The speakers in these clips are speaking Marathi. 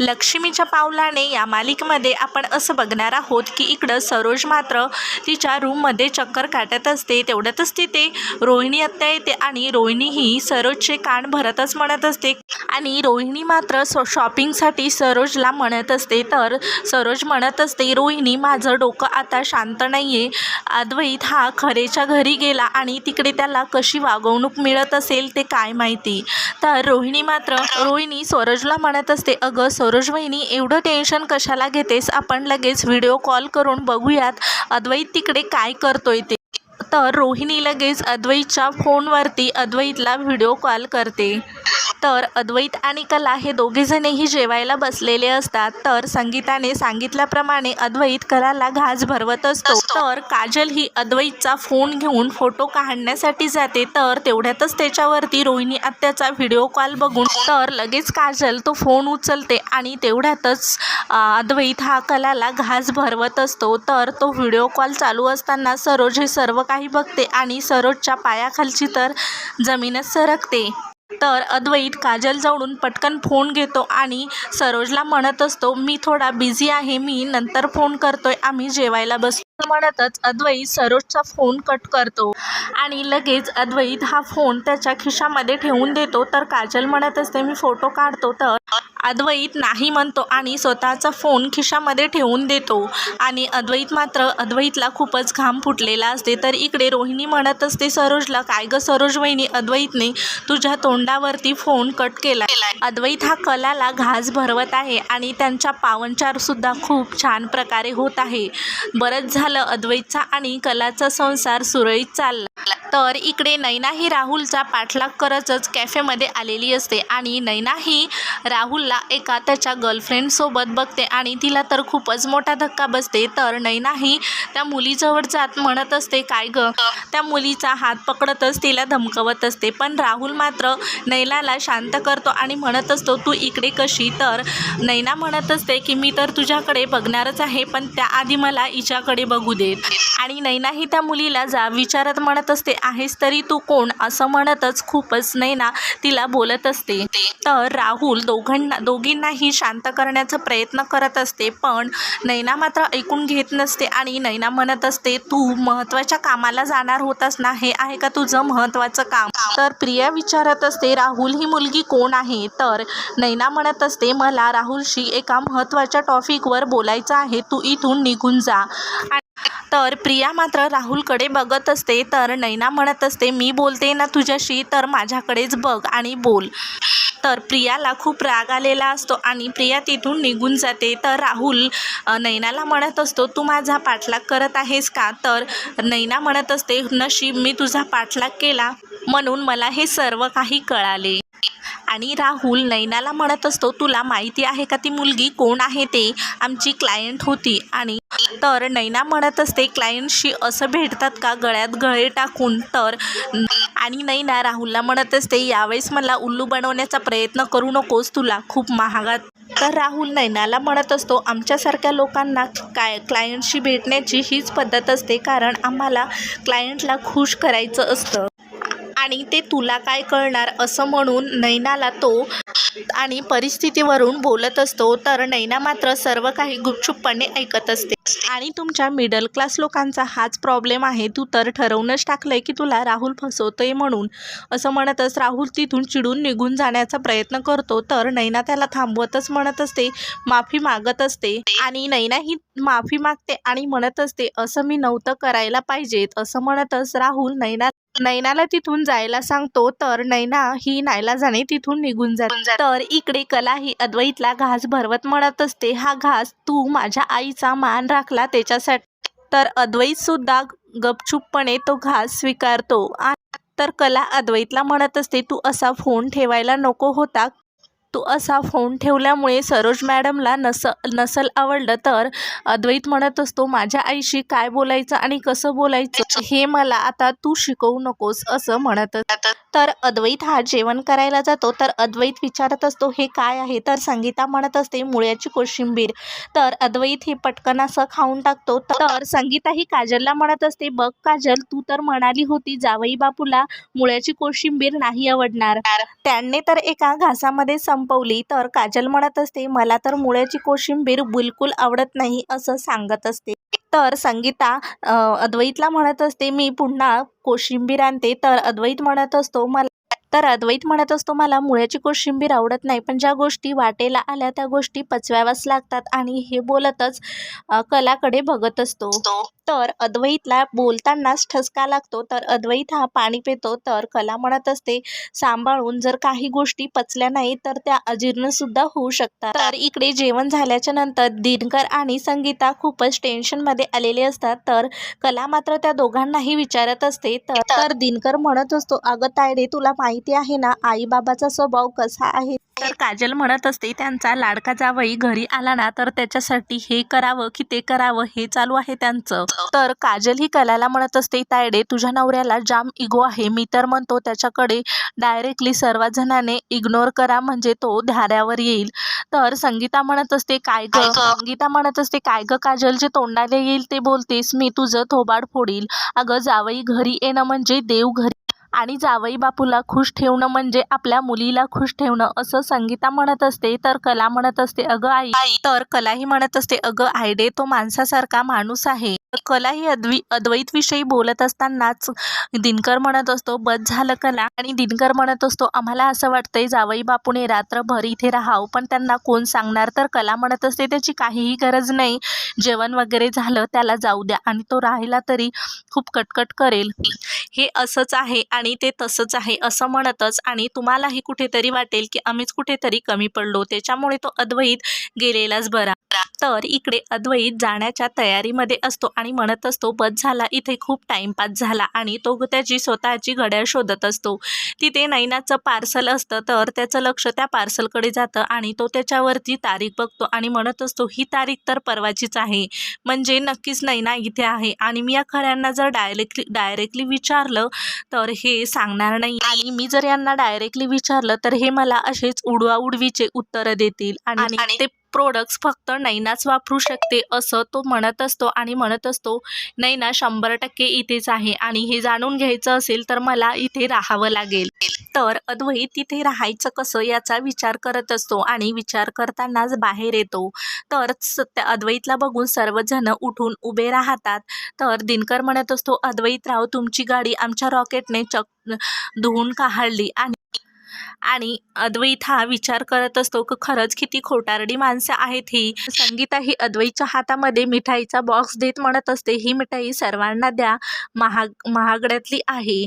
लक्ष्मीच्या पावलाने या मालिकेमध्ये आपण असं बघणार आहोत की इकडं सरोज मात्र तिच्या रूममध्ये चक्कर काटत असते तेवढ्यातच तिथे रोहिणी आत्या येते आणि रोहिणी ही सरोजचे कान भरतच म्हणत असते. आणि रोहिणी मात्र शॉपिंगसाठी सरोजला म्हणत असते. तर सरोज म्हणत असते रोहिणी माझं डोकं आता शांत नाही आहे अद्वैत हा खरेच्या घरी गेला आणि तिकडे त्याला कशी वागवणूक मिळत असेल ते काय माहिती? तर रोहिणी मात्र रोहिणी सरोजला म्हणत असते अगं सरोज वहिनी एवढं टेन्शन कशाला घेतेस? आपण लगेच व्हिडिओ कॉल करून बघूयात. अद्वैत तिकडे काय करतोय ते. तर रोहिणी लगेच अद्वैतच्या फोनवरती अद्वैतला व्हिडिओ कॉल करते. तर अद्वैत आणि कला हे दोघेजणही जेवायला बसलेले असतात. तर संगीताने सांगितल्याप्रमाणे अद्वैत कलाला घास भरवत असतो. तर काजल ही अद्वैतचा फोन घेऊन फोटो काढण्यासाठी जाते. तर तेवढ्यातच त्याच्यावरती रोहिणी आत्याचा व्हिडिओ कॉल बघून तर लगेच काजल तो फोन उचलते आणि तेवढ्यातच अद्वैत हा कलाला घास भरवत असतो. तर तो व्हिडिओ कॉल चालू असताना सरोज हे सर्व काही बघते आणि सरोजच्या पायाखालची तर जमीनच सरकते. तर अद्वैत काजल जवळून पटकन फोन घेतो आणि सरोजला म्हणत असतो मी थोडा बिझी आहे मी नंतर फोन करतोय आम्ही जेवायला बसतो म्हणतच अद्वैत सरोजचा फोन कट करतो आणि लगेच अद्वैत हा फोन त्याच्या खिशामध्ये ठेवून देतो. तर काजल म्हणत असते मी फोटो काढतो. तर अद्वैत नाही म्हणतो आणि स्वतःचा फोन खिशामध्ये ठेवून देतो. आणि अद्वैत मात्र अद्वैतला खूपच घाम फुटलेला असते. तर इकडे रोहिणी म्हणत असते सरोजला काय ग सरोज वहिनी अद्वैतने तुझ्या तोंडावरती फोन कट केला अद्वैत हा कलाला घास भरवत आहे आणि त्यांच्या पावनचार सुद्धा खूप छान प्रकारे होत आहे. बरंच झालं अद्वैतचा आणि कलाचा संसार सुरळीत चालला. तर इकडे नैना ही राहुलचा पाठलाग करतच कॅफेमध्ये आलेली असते आणि नैना ही राहुलला एका त्याच्या गर्लफ्रेंडसोबत बघते आणि तिला तर खूपच मोठा धक्का बसते. तर नैना ही त्या मुलीजवळ जात म्हणत असते काय ग? त्या मुलीचा हात पकडतच तिला धमकवत असते. पण राहुल मात्र नैनाला शांत करतो आणि म्हणत असतो तू इकडे कशी? तर नैना म्हणत असते की मी तर तुझ्याकडे बघणारच आहे पण त्याआधी मला हिच्याकडे बघू देत आणि नैना ही त्या मुलीला जा विचारत म्हणत असते आहेस तरी तू कोण? असं म्हणतच खूपच नैना तिला बोलत असते. तर राहुल दोघांना दोघींनाही शांत करण्याचा प्रयत्न करत असते पण नैना मात्र ऐकून घेत नसते आणि नैना म्हणत असते तू महत्त्वाच्या कामाला जाणार होतास ना? हे आहे का तुझं महत्त्वाचं काम? तर प्रिया विचारत असते राहुल ही मुलगी कोण आहे? तर नैना म्हणत असते मला राहुलशी एका महत्त्वाच्या टॉपिकवर बोलायचं आहे तू इथून निघून जा. आणि तर प्रिया मात्र राहुलकडे बघत असते तर नैना म्हणत असते मी बोलते ना तुझ्याशी तर माझ्याकडेच बघ आणि बोल. तर प्रियाला खूप राग आलेला असतो आणि प्रिया तिथून निघून जाते. तर राहुल नैनाला म्हणत असतो तू माझा पाठलाग करत आहेस का? तर नैना म्हणत असते नशीब मी तुझा पाठलाग केला. म्हणून मला हे सर्व काही कळाले. आणि राहुल नैनाला म्हणत असतो तुला माहिती आहे का ती मुलगी कोण आहे ते? आमची क्लायंट होती. आणि तर नैना म्हणत असते क्लायंटशी असं भेटतात का? गळ्यात गळे टाकून. तर आणि नैना राहुलला म्हणत असते यावेळेस मला उल्लू बनवण्याचा प्रयत्न करू नकोस तुला खूप महागात तर राहुल नैनाला म्हणत असतो आमच्यासारख्या लोकांना काय क्लायंटशी भेटण्याची हीच पद्धत असते कारण आम्हाला क्लायंटला खुश करायचं असतं. आणि ते तुला काय कळणार असं म्हणून नैनाला तो आणि परिस्थितीवरून बोलत असतो. तर नैना मात्र सर्व काही गुपचुपपणे ऐकत असते. आणि तुमच्या मिडल क्लास लोकांचा हाच प्रॉब्लेम आहे. तू तर ठरवूनच टाकलंय की तुला राहुल फसवतोय म्हणून. असं म्हणतच राहुल तिथून चिडून निघून जाण्याचा प्रयत्न करतो. तर नैना त्याला थांबवतच म्हणत असते. माफी मागत असते. आणि नैना ही माफी मागते आणि म्हणत असते असं मी नव्हतं करायला पाहिजेत. असं म्हणतच राहुल नैना नैनाला तिथून जायला सांगतो तर नैना ही नाईलाजाने तिथून निघून जाते. तर इकडे कला ही अद्वैतला घास भरवत म्हणत असते. हा घास तू माझ्या आईचा मान राखला त्याच्यासाठी. तर अद्वैत सुद्धा गपचूपपणे तो घास स्वीकारतो. तर कला अद्वैतला म्हणत असते तू असा फोन ठेवायला नको होता तू असा फोन ठेवल्यामुळे सरोज मॅडमला नस नसल आवडलं तर अद्वैत म्हणत असतो माझ्या आईशी काय बोलायचं आणि कसं बोलायचं हे मला आता तू शिकवू नकोस असं म्हणत तर अद्वैत हा जेवण करायला जातो. तर अद्वैत विचारत असतो हे काय आहे? तर संगीता म्हणत असते मुळ्याची कोशिंबीर. तर अद्वैत हे पटकन असं खाऊन टाकतो. तर संगीता ही काजलला म्हणत असते बघ काजल तू तर म्हणाली होती जावई बापूला मुळ्याची कोशिंबीर नाही आवडणार. त्यांनी तर एका घासामध्ये सम संपवली तर काजल म्हणत असते मला तर मुळ्याची कोशिंबीर बिलकुल आवडत नाही असं सांगत असते. तर संगीता अद्वैतला म्हणत असते मी पुन्हा कोशिंबीर आणते. तर अद्वैत म्हणत असतो मला तर अद्वैत म्हणत असतो मला मुळ्याची कोशिंबीर आवडत नाही पण ज्या गोष्टी वाटेला आल्या त्या गोष्टी पचवाव्याच लागतात आणि हे बोलतच कलाकडे बघत असतो. तर अद्वैतला बोलतानाच ठसका लागतो. तर अद्वैत हा पाणी पितो. तर कला म्हणत असते सांभाळून जर काही गोष्टी पचल्या नाही तर त्या अजीर्णसुद्धा होऊ शकतात. तर इकडे जेवण झाल्याच्यानंतर दिनकर आणि संगीता खूपच टेन्शनमध्ये आलेले असतात. तर कला मात्र त्या दोघांनाही विचारत असते. तर दिनकर म्हणत असतो अगं तायडे तुला माहिती आहे ना आई बाबाचा स्वभाव कसा आहे? तर काजल म्हणत असते त्यांचा लाडका जावई घरी आला ना तर त्याच्यासाठी हे करावं की ते करावं हे चालू आहे त्यांचं. तर काजल ही कलाला म्हणत असते तायडे तुझ्या नवऱ्याला जाम इगो आहे. मी तर म्हणतो त्याच्याकडे डायरेक्टली सर्व जणांनी इग्नोर करा म्हणजे तो धाऱ्यावर येईल. तर संगीता म्हणत असते काय ग? संगीता म्हणत असते काय ग काजल जे तोंडाला येईल ते बोलतेस मी तुझं थोबाड फोडील. अगं जावई घरी येणं म्हणजे देव घरी आणि जावई बापूला खुश ठेवणं म्हणजे आपल्या मुलीला खुश ठेवणं असं संगीता म्हणत असते तर कला म्हणत असते अगं आई. तर कलाही म्हणत असते अगं आयडे तो माणसासारखा माणूस आहे. कला ही अद्वी अद्वैत विषयी बोलत असतानाच दिनकर म्हणत असतो बस झालं कला. आणि दिनकर म्हणत असतो आम्हाला असं वाटतंय जावई बापूने रात्रभर इथे राहावं पण त्यांना कोण सांगणार? तर कला म्हणत असते त्याची काहीही गरज नाही. जेवण वगैरे झालं त्याला जाऊ द्या. आणि तो राहिला तरी खूप कटकट करेल. हे असंच आहे आणि ते तसंच आहे असं म्हणतच आणि तुम्हालाही कुठेतरी वाटेल की आम्हीच कुठेतरी कमी पडलो. त्याच्यामुळे तो अद्वैत गेलेलाच बरा. तर इकडे अद्वैत जाण्याच्या तयारीमध्ये असतो आणि म्हणत असतो बस झाला इथे खूप टाइमपास झाला. आणि तो त्याची स्वतःची घड्याळ शोधत असतो. तिथे नैनाचं पार्सल असतं तर त्याचं लक्ष त्या पार्सलकडे जातं आणि तो त्याच्यावरती तारीख बघतो आणि म्हणत असतो ही तारीख तर परवाचीच आहे. म्हणजे नक्कीच नैना इथे आहे. आणि मी या खऱ्यांना जर डायरेक्टली डायरेक्टली विचारलं तर हे सांगणार नाही. आणि मी जर यांना डायरेक्टली विचारलं तर हे मला असेच उडवाउडवीचे उत्तरं देतील. आणि ते प्रोडक्ट्स फक्त नैनाच वापरू शकते असं तो म्हणत असतो आणि म्हणत असतो नैना शंभर टक्के इथेच आहे आणि हे जाणून घ्यायचं असेल तर मला इथे राहावं लागेल. तर अद्वैत तिथे राहायचं कसं याचा विचार करत असतो आणि विचार करतानाच बाहेर येतो. तर स- त्या अद्वैतला बघून सर्वजण उठून उभे राहतात. तर दिनकर म्हणत असतो अद्वैतराव तुमची गाडी आमच्या रॉकेटने चक धुवून काढली आणि आणि अद्वैत हा विचार करत असतो की खरंच किती खोटारडी माणसं आहेत ही. संगीता ही अद्वैतच्या हातामध्ये मिठाईचा बॉक्स देत म्हणत असते ही मिठाई सर्वांना द्या महाग महागड्यातली आहे.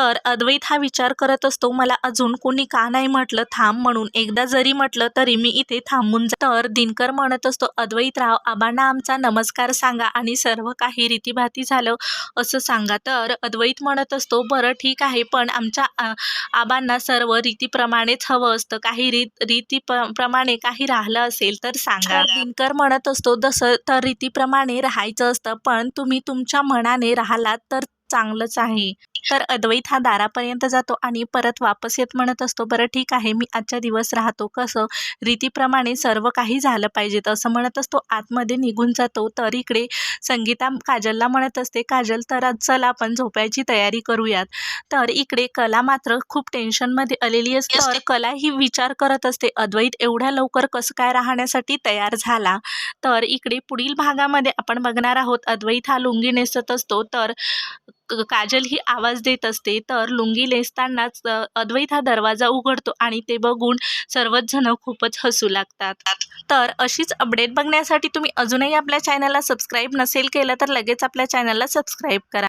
तर अद्वैत हा विचार करत असतो मला अजून कोणी का नाही म्हटलं? थांब म्हणून. एकदा जरी म्हटलं तरी मी इथे थांबून जा. तर दिनकर म्हणत असतो अद्वैतराव आबांना आमचा नमस्कार सांगा आणि सर्व काही रीतीभाती झालं असं सांगा. तर अद्वैत म्हणत असतो बरं ठीक आहे पण आमच्या आ- आबांना सर्व रीतीप्रमाणेच हवं असतं. काही रीत रीती प्रमाणे काही राहिलं असेल तर सांगा. दिनकर म्हणत असतो जसं तर रीतीप्रमाणे राहायचं असतं पण तुम्ही तुमच्या मनाने राहिलात तर चांगलंच आहे. तर अद्वैत हा दारापर्यंत जातो आणि परत वापस येत म्हणत असतो. बरं ठीक आहे मी आजच्या दिवस राहतो. कसं? रीतीप्रमाणे सर्व काही झालं पाहिजेत असं म्हणत असतो. आतमध्ये निघून जातो तर इकडे संगीता काजलला म्हणत असते काजल तर आज चल आपण झोपायची तयारी करूयात. तर इकडे कला मात्र खूप टेन्शनमध्ये आलेली असते. तर कला ही विचार करत असते अद्वैत एवढ्या लवकर कसं काय राहण्यासाठी तयार झाला? तर इकडे पुढील भागामध्ये आपण बघणार आहोत. अद्वैत हा लुंगी नेसत असतो. तर काजल ही आवाज देत असते तर लुंगी नेसतानाच अद्वैत हा दरवाजा उघडतो आणि ते बघून सर्वच जण खूपच हसू लागतात. तर अशीच अपडेट बघण्यासाठी तुम्ही अजूनही आपल्या चॅनलला सबस्क्राईब नसेल केलं तर लगेच आपल्या चॅनलला सबस्क्राईब करा.